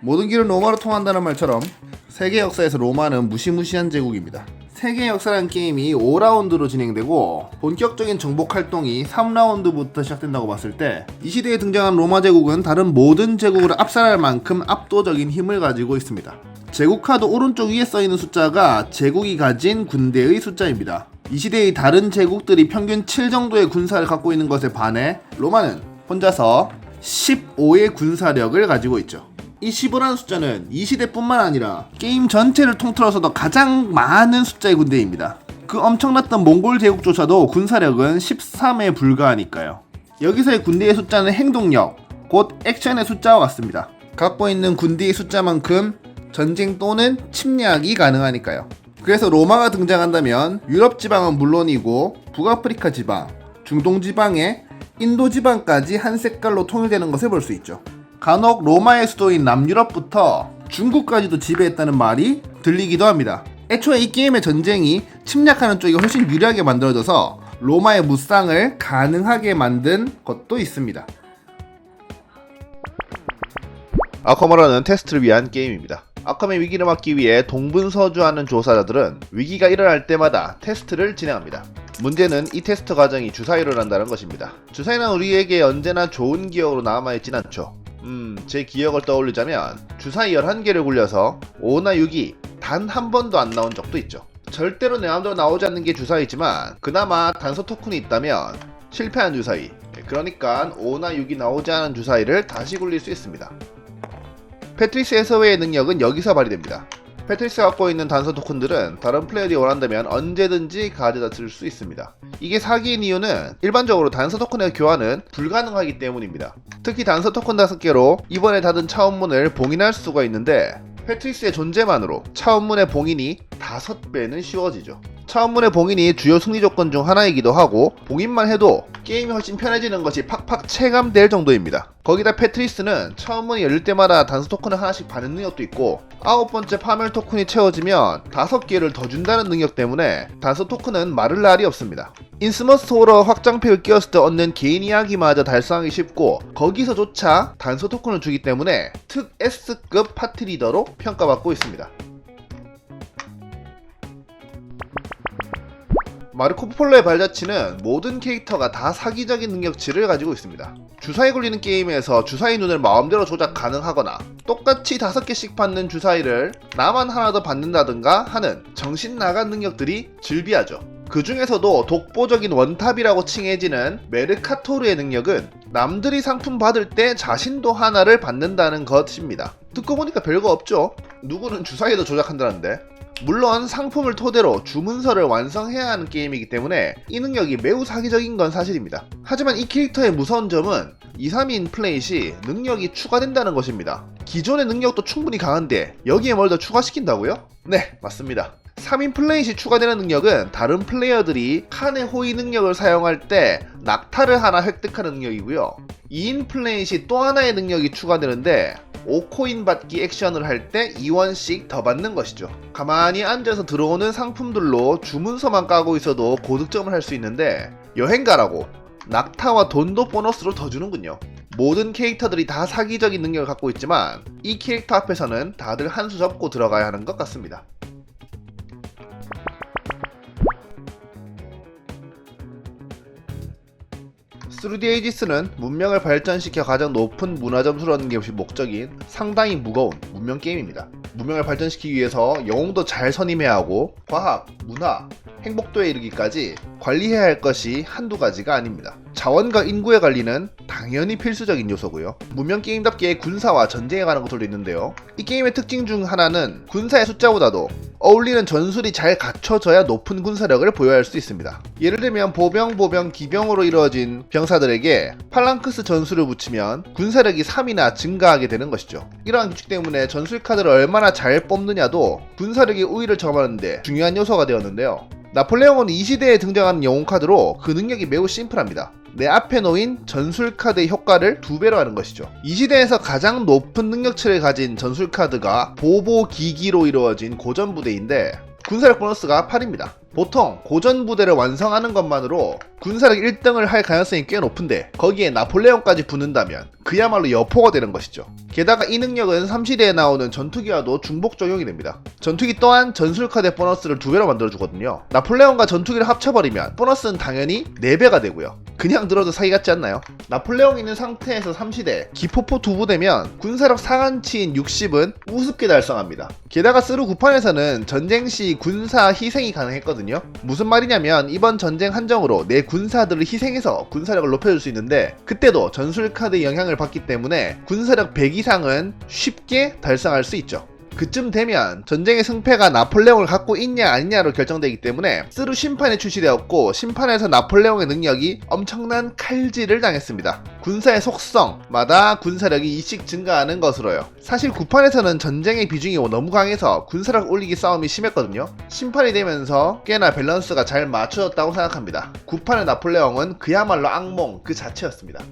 모든 길은 로마로 통한다는 말처럼 세계 역사에서 로마는 무시무시한 제국입니다. 세계 역사라는 게임이 5라운드로 진행되고 본격적인 정복 활동이 3라운드부터 시작된다고 봤을 때 이 시대에 등장한 로마 제국은 다른 모든 제국을 압살할 만큼 압도적인 힘을 가지고 있습니다. 제국 카드 오른쪽 위에 써 있는 숫자가 제국이 가진 군대의 숫자입니다. 이 시대의 다른 제국들이 평균 7 정도의 군사를 갖고 있는 것에 반해 로마는 혼자서 15의 군사력을 가지고 있죠. 이 15라는 숫자는 이 시대뿐만 아니라 게임 전체를 통틀어서도 가장 많은 숫자의 군대입니다. 그 엄청났던 몽골 제국조차도 군사력은 13에 불과하니까요. 여기서의 군대의 숫자는 행동력, 곧 액션의 숫자와 같습니다. 갖고 있는 군대의 숫자만큼 전쟁 또는 침략이 가능하니까요. 그래서 로마가 등장한다면 유럽 지방은 물론이고 북아프리카 지방, 중동 지방에 인도 지방까지 한 색깔로 통일되는 것을 볼 수 있죠. 간혹 로마의 수도인 남유럽부터 중국까지도 지배했다는 말이 들리기도 합니다. 애초에 이 게임의 전쟁이 침략하는 쪽이 훨씬 유리하게 만들어져서 로마의 무쌍을 가능하게 만든 것도 있습니다. 아커머라는 테스트를 위한 게임입니다. 아컴의 위기를 막기 위해 동분서주하는 조사자들은 위기가 일어날 때마다 테스트를 진행합니다. 문제는 이 테스트 과정이 주사위로 한다는 것입니다. 주사위는 우리에게 언제나 좋은 기억으로 남아있진 않죠. 음, 제 기억을 떠올리자면 주사위 11개를 굴려서 5나 6이 단 한 번도 안 나온 적도 있죠. 절대로 내 마음대로 나오지 않는 게 주사위지만 그나마 단서 토큰이 있다면 실패한 주사위 그러니까 5나 6이 나오지 않은 주사위를 다시 굴릴 수 있습니다. 패트리스 해서웨의 능력은 여기서 발휘됩니다. 패트리스가 갖고 있는 단서 토큰들은 다른 플레이어들이 원한다면 언제든지 가져다 쓸수 있습니다. 이게 사기인 이유는 일반적으로 단서 토큰의 교환은 불가능하기 때문입니다. 특히 단서 토큰 5개로 이번에 닫은 차원문을 봉인할 수가 있는데 패트리스의 존재만으로 차원문의 봉인이 5배는 쉬워지죠. 차원문의 봉인이 주요 승리 조건 중 하나이기도 하고 봉인만 해도 게임이 훨씬 편해지는 것이 팍팍 체감될 정도입니다. 거기다 패트리스는 차원문이 열릴 때마다 단서 토큰을 하나씩 받는 능력도 있고 아홉 번째 파멸 토큰이 채워지면 다섯 개를 더 준다는 능력 때문에 단서 토큰은 마를 날이 없습니다. 인스머스 호러 확장팩을 끼웠을 때 얻는 개인 이야기마저 달성하기 쉽고 거기서조차 단서 토큰을 주기 때문에 특 S급 파티 리더로 평가받고 있습니다. 마르코 폴로의 발자취는 모든 캐릭터가 다 사기적인 능력치를 가지고 있습니다. 주사위 굴리는 게임에서 주사위 눈을 마음대로 조작 가능하거나 똑같이 다섯 개씩 받는 주사위를 나만 하나 더 받는다든가 하는 정신 나간 능력들이 즐비하죠. 그 중에서도 독보적인 원탑이라고 칭해지는 메르카토르의 능력은 남들이 상품 받을 때 자신도 하나를 받는다는 것입니다. 듣고 보니까 별거 없죠? 누구는 주사위도 조작한다는데 물론 상품을 토대로 주문서를 완성해야 하는 게임이기 때문에 이 능력이 매우 사기적인 건 사실입니다. 하지만 이 캐릭터의 무서운 점은 2, 3인 플레이 시 능력이 추가된다는 것입니다. 기존의 능력도 충분히 강한데 여기에 뭘 더 추가시킨다고요? 네, 맞습니다. 3인 플레이 시 추가되는 능력은 다른 플레이어들이 칸의 호위 능력을 사용할 때 낙타를 하나 획득하는 능력이고요. 2인 플레이 시 또 하나의 능력이 추가되는데 5코인 받기 액션을 할 때 2원씩 더 받는 것이죠. 가만히 앉아서 들어오는 상품들로 주문서만 까고 있어도 고득점을 할 수 있는데 여행 가라고 낙타와 돈도 보너스로 더 주는군요. 모든 캐릭터들이 다 사기적인 능력을 갖고 있지만 이 캐릭터 앞에서는 다들 한 수 접고 들어가야 하는 것 같습니다. 3D 에이지스는 문명을 발전시켜 가장 높은 문화 점수를 얻는 것이 목적인 상당히 무거운 문명 게임입니다. 문명을 발전시키기 위해서 영웅도 잘 선임해야 하고 과학, 문화, 행복도에 이르기까지 관리해야 할 것이 한두 가지가 아닙니다. 자원과 인구의 관리는 당연히 필수적인 요소고요. 문명 게임답게 군사와 전쟁에 관한 것들도 있는데요. 이 게임의 특징 중 하나는 군사의 숫자보다도 어울리는 전술이 잘 갖춰져야 높은 군사력을 보유할 수 있습니다. 예를 들면 보병, 보병, 기병으로 이루어진 병사들에게 팔랑크스 전술을 붙이면 군사력이 3이나 증가하게 되는 것이죠. 이러한 규칙 때문에 전술 카드를 얼마나 잘 뽑느냐도 군사력의 우위를 점하는데 중요한 요소가 되었는데요. 나폴레옹은 이 시대에 등장하는 영웅 카드로 그 능력이 매우 심플합니다. 내 앞에 놓인 전술 카드의 효과를 두 배로 하는 것이죠. 이 시대에서 가장 높은 능력치를 가진 전술 카드가 보보 기기로 이루어진 고전 부대인데 군사력 보너스가 8입니다. 보통 고전 부대를 완성하는 것만으로 군사력 1등을 할 가능성이 꽤 높은데 거기에 나폴레옹까지 붙는다면 그야말로 여포가 되는 것이죠. 게다가 이 능력은 3시대에 나오는 전투기와도 중복 적용이 됩니다. 전투기 또한 전술카드 보너스를 두 배로 만들어주거든요. 나폴레옹과 전투기를 합쳐버리면 보너스는 당연히 4배가 되고요. 그냥 들어도 사기 같지 않나요? 나폴레옹 있는 상태에서 3시대 기포포 두 부대면 군사력 상한치인 60은 우습게 달성합니다. 게다가 스루 9판에서는 전쟁 시 군사 희생이 가능했거든요. 무슨 말이냐면 이번 전쟁 한정으로 내 군사들을 희생해서 군사력을 높여줄 수 있는데 그때도 전술 카드 영향을 받기 때문에 군사력 100 이상은 쉽게 달성할 수 있죠. 그쯤 되면 전쟁의 승패가 나폴레옹을 갖고 있냐 아니냐로 결정되기 때문에 스루 심판에 출시되었고 심판에서 나폴레옹의 능력이 엄청난 칼질을 당했습니다. 군사의 속성마다 군사력이 2씩 증가하는 것으로요. 사실 9판에서는 전쟁의 비중이 너무 강해서 군사력 올리기 싸움이 심했거든요. 심판이 되면서 꽤나 밸런스가 잘 맞춰졌다고 생각합니다. 9판의 나폴레옹은 그야말로 악몽 그 자체였습니다.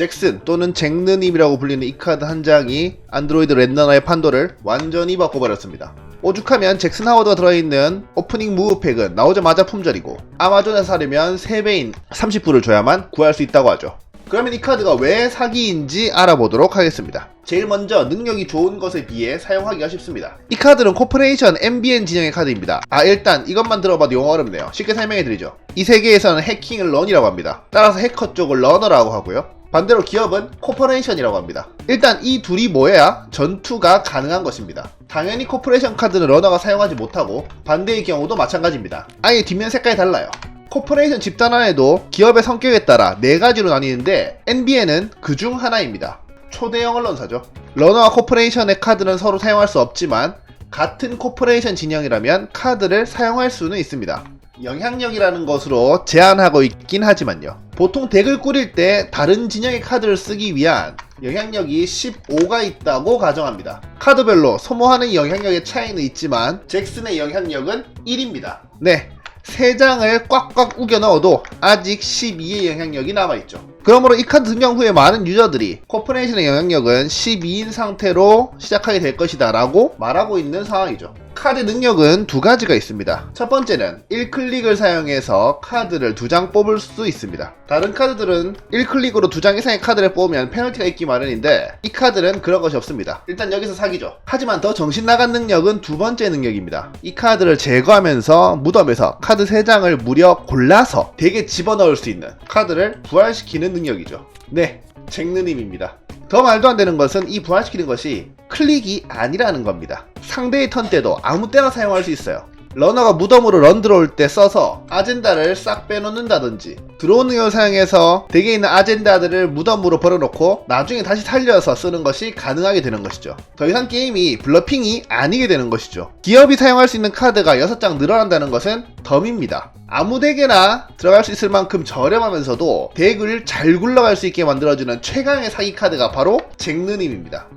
잭슨 또는 잭느님이라고 불리는 이 카드 한 장이 안드로이드 랜더너의 판도를 완전히 바꿔버렸습니다. 오죽하면 잭슨 하워드가 들어있는 오프닝 무브팩은 나오자마자 품절이고 아마존에서 사려면 3배인 30불을 줘야만 구할 수 있다고 하죠. 그러면 이 카드가 왜 사기인지 알아보도록 하겠습니다. 제일 먼저 능력이 좋은 것에 비해 사용하기가 쉽습니다. 이 카드는 코퍼레이션 MBN 진영의 카드입니다. 아 일단 이것만 들어봐도 영어 어렵네요. 쉽게 설명해드리죠. 이 세계에서는 해킹을 런이라고 합니다. 따라서 해커 쪽을 러너라고 하고요. 반대로 기업은 코퍼레이션이라고 합니다. 일단 이 둘이 모여야 전투가 가능한 것입니다. 당연히 코퍼레이션 카드는 러너가 사용하지 못하고 반대의 경우도 마찬가지입니다. 아예 뒷면 색깔이 달라요. 코퍼레이션 집단 안에도 기업의 성격에 따라 네 가지로 나뉘는데 NBN은 그 중 하나입니다. 초대형 언론사죠. 러너와 코퍼레이션의 카드는 서로 사용할 수 없지만 같은 코퍼레이션 진영이라면 카드를 사용할 수는 있습니다. 영향력이라는 것으로 제한하고 있긴 하지만요. 보통 덱을 꾸릴 때 다른 진영의 카드를 쓰기 위한 영향력이 15가 있다고 가정합니다. 카드별로 소모하는 영향력의 차이는 있지만 잭슨의 영향력은 1입니다. 네. 3장을 꽉꽉 우겨 넣어도 아직 12의 영향력이 남아있죠. 그러므로 이 카드 등장 후에 많은 유저들이 코퍼레이션의 영향력은 12인 상태로 시작하게 될 것이다 라고 말하고 있는 상황이죠. 카드 능력은 두 가지가 있습니다. 첫 번째는 1클릭을 사용해서 카드를 두 장 뽑을 수 있습니다. 다른 카드들은 1클릭으로 두 장 이상의 카드를 뽑으면 페널티가 있기 마련인데 이 카드는 그런 것이 없습니다. 일단 여기서 사기죠. 하지만 더 정신 나간 능력은 두 번째 능력입니다. 이 카드를 제거하면서 무덤에서 카드 3장을 무려 골라서 덱에 집어넣을 수 있는 카드를 부활시키는 능력이죠. 네, 잭느님입니다. 더 말도 안 되는 것은 이 부활시키는 것이 클릭이 아니라는 겁니다. 상대의 턴 때도 아무 때나 사용할 수 있어요. 러너가 무덤으로 런 들어올 때 써서 아젠다를 싹 빼놓는다든지 들어오는 능력을 사용해서 덱에 있는 아젠다들을 무덤으로 벌어놓고 나중에 다시 살려서 쓰는 것이 가능하게 되는 것이죠. 더 이상 게임이 블러핑이 아니게 되는 것이죠. 기업이 사용할 수 있는 카드가 6장 늘어난다는 것은 덤입니다. 아무 덱에나 들어갈 수 있을 만큼 저렴하면서도 덱을 잘 굴러갈 수 있게 만들어주는 최강의 사기 카드가 바로 잭느님입니다.